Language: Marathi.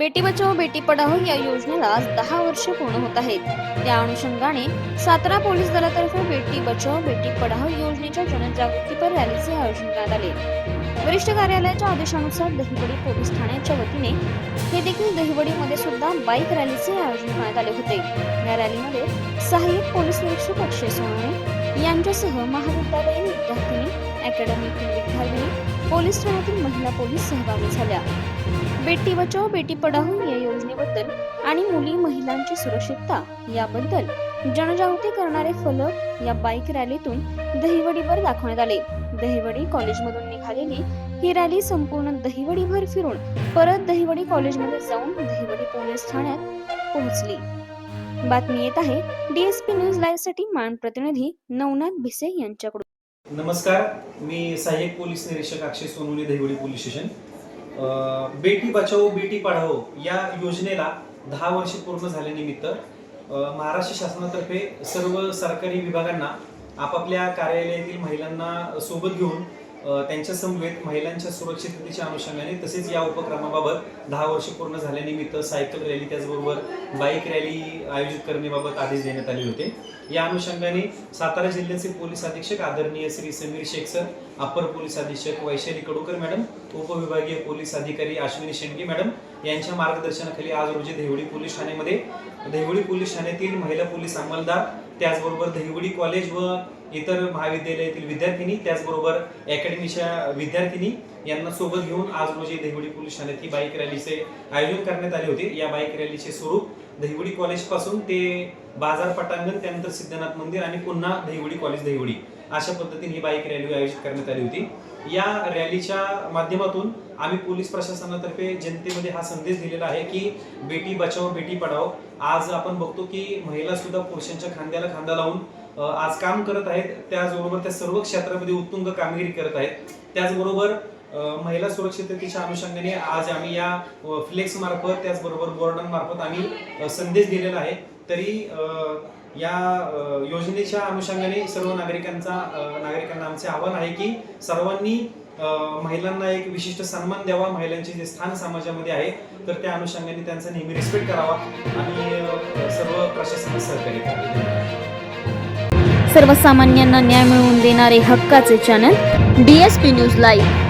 बेटी बचाओ बेटी पढाओ या योजनेला आज दहा वर्ष पूर्ण होत आहेत. त्या अनुषंगाने सातारा पोलीस दलातर्फे बेटी बचाओ बेटी पढाओ योजनेच्या जनजागृतीपर रॅलीचे आयोजन करण्यात आले. वरिष्ठ कार्यालयाच्या आदेशानुसार दहिवडी पोलीस ठाण्याच्या वतीने हे देखील दहिवडीमध्ये सुद्धा बाईक रॅलीचे आयोजन करण्यात आले होते. या रॅलीमध्ये सहाय्यक पोलीस निरीक्षक अक्षय सोनवणे यांच्यासह महाविद्यालयीन विद्यार्थिनी अकॅडमीतील विद्यार्थिनी पोलीस ठाण्यातील महिला पोलीस सहभागी झाल्या. बेटी बचाओ बेटी पढाओ या योजनेबद्दल आणि मुली महिलांची सुरक्षितता याबद्दल जनजागृती करणारे फलक या बाईक रॅलीतून दहिवडीवर दाखवण्यात आले. दहिवडी कॉलेजमधून निघालेली ही रॅली संपूर्ण दहिवडीभर फिरून परत दहिवडी कॉलेजमध्ये जाऊन दहिवडी पोलीस ठाण्यात पोहोचली. बातमी येत आहे. डीएसपी न्यूज लाईव्हसाठी मान प्रतिनिधी नवनाथ भिसे यांच्याकडून. नमस्कार. मी सहाय्यक पोलीस निरीक्षक अक्षय सोनवणे दहिवडी पोलीस स्टेशन. बेटी बचाओ बेटी पढाओ या योजनेला दहा वर्ष पूर्ण झाल्यानिमित्त महाराष्ट्र शासनातर्फे सर्व सरकारी विभागांना आपापल्या कार्यालयातील महिलांना सोबत घेऊन त्यांच्या समवेत महिलांच्या सुरक्षिततेच्या अनुषंगाने तसेच या उपक्रमाबाबत दहा वर्ष पूर्ण झाल्यानिमित्त सायकल रॅली त्याचबरोबर बाईक रॅली आयोजित करण्याबाबत आदेश देण्यात आले होते. या अनुषंगाने सातारा जिल्ह्याचे पोलीस अधीक्षक आदरणीय Shri Sameer Shaikh sir upper police अधीक्षक वैशाली कडूकर मॅडम उपविभागीय पोलीस अधिकारी अश्विनी शेंडगे मॅडम यांच्या मार्गदर्शनाखाली आज रोजी देवळी पोलीस ठाण्यामध्ये देवळी पोलीस ठाण्यातील महिला पोलीस अंमलदार त्याचबरोबर दहिवडी कॉलेज व इतर महाविद्यालयातील विद्यार्थिनी त्याचबरोबर अकॅडमीच्या विद्यार्थिनी यांना सोबत घेऊन आज रोजी दहिवडी पोलीस ठाण्यात ही बाईक रॅलीचे आयोजन करण्यात आले होते. या बाईक रॅलीचे स्वरूप दहिवडी कॉलेजपासून ते बाजार पटांगण त्यानंतर सिद्धनाथ मंदिर आणि पुन्हा दहिवडी कॉलेज दहिवडी. अशा पद्धतीने ही बाईक रॅली आयोजित करण्यात आली होती. या रॅलीच्या माध्यमातून आम्ही पोलीस प्रशासनातर्फे जनतेमध्ये हा संदेश दिलेला आहे की बेटी बचाओ बेटी पढाओ. आज आपण बघतो की महिला सुद्धा पुरुषांच्या खांद्याला खांदा लावून आज काम करत आहेत. त्याचबरोबर त्या सर्व क्षेत्रामध्ये उत्तुंग कामगिरी करत आहेत. त्याचबरोबर महिला सुरक्षिततेच्या अनुषंगाने आज आम्ही या फ्लेक्स मार्फत त्याचबरोबर बोर्डांमार्फत आम्ही संदेश दिलेला आहे. तरी या योजनेच्या अनुषंगाने सर्व नागरिकांचा नागरिकांना आमचे आव्हान आहे की सर्वांनी महिलांना एक विशिष्ट सन्मान द्यावा. महिलांचे जे स्थान समाजामध्ये आहे तर त्या अनुषंगाने त्यांचा नेहमी रिस्पेक्ट करावा आणि सर्व प्रशासन सहकार्य करावे. सर्वसामान्यांना न्याय मिळवून देणारे हक्काचे चॅनल डीएसपी न्यूज लाईव्ह